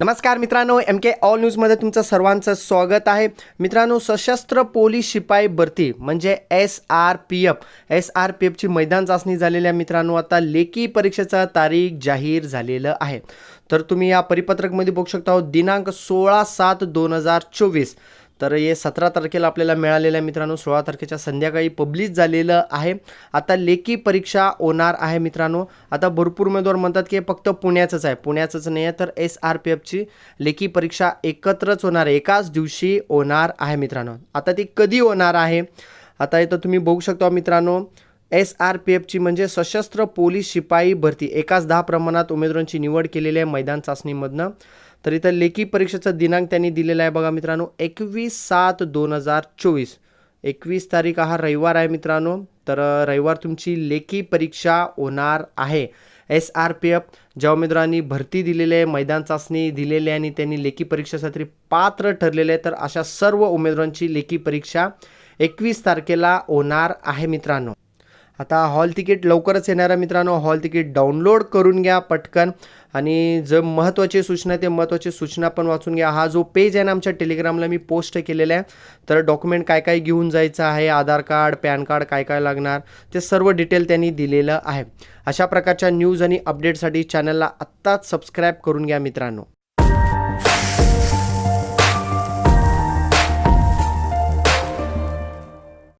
नमस्कार मित्रांनो एम के ऑल न्यूजमध्ये तुमचं सर्वांचं स्वागत आहे. मित्रांनो सशस्त्र पोलीस शिपाई भरती म्हणजे S R P F S R P एफची मैदान चाचणी झालेल्या मित्रांनो आता लेखी परीक्षेचा तारीख जाहीर झालेलं आहे. तर तुम्ही या परिपत्रकमध्ये बघू शकता हो, दिनांक सोळा सात दोन हजार चोवीस. तर हे सतरा तारखेला आपल्याला मिळालेलं आहे मित्रांनो. सोळा तारखेच्या संध्याकाळी पब्लिश झालेलं आहे. आता लेखी परीक्षा होणार आहे मित्रांनो. आता भरपूर उमेदवार म्हणतात की फक्त पुण्याचंच आहे. पुण्याचंच नाही आहे तर एस आर पी एफची लेखी परीक्षा एकत्रच होणार आहे. एकाच दिवशी होणार आहे मित्रांनो. आता ती कधी होणार आहे? आता इथं तुम्ही बघू शकता मित्रांनो. एस आर पी एफची म्हणजे सशस्त्र पोलीस शिपाई भरती. एकाच दहा प्रमाणात उमेदवारांची निवड केलेली आहे मैदान चाचणीमधनं. तर इथं लेखी परीक्षेचा दिनांक त्यांनी दिलेला आहे बघा मित्रांनो एकवीस सात दोन हजार चोवीस. एकवीस तारीख हा रविवार आहे मित्रांनो तर रविवार तुमची लेखी परीक्षा होणार आहे. एस आर पी एफ ज्या उमेदवारांनी भरती दिलेली आहे मैदान चाचणी दिलेली आहे आणि त्यांनी लेखी परीक्षेसाठी पात्र ठरलेले आहे तर अशा सर्व उमेदवारांची लेखी परीक्षा एकवीस तारखेला होणार आहे मित्रांनो. आता हॉल तिकीट लवकरच येणार आहे मित्रांनो. हॉल तिकीट डाउनलोड करून घ्या पटकन. आणि जर महत्त्वाची सूचना ते महत्त्वाची सूचना पण वाचून घ्या. हा जो पेज आहे ना आमच्या टेलिग्रामला मी पोस्ट केलेला आहे. तर डॉक्युमेंट काय काय घेऊन जायचं आहे आधार कार्ड पॅन कार्ड काय काय लागणार ते सर्व डिटेल त्यांनी दिलेलं आहे. अशा प्रकारच्या न्यूज आणि अपडेटसाठी चॅनलला आत्ताच सबस्क्राईब करून घ्या मित्रांनो.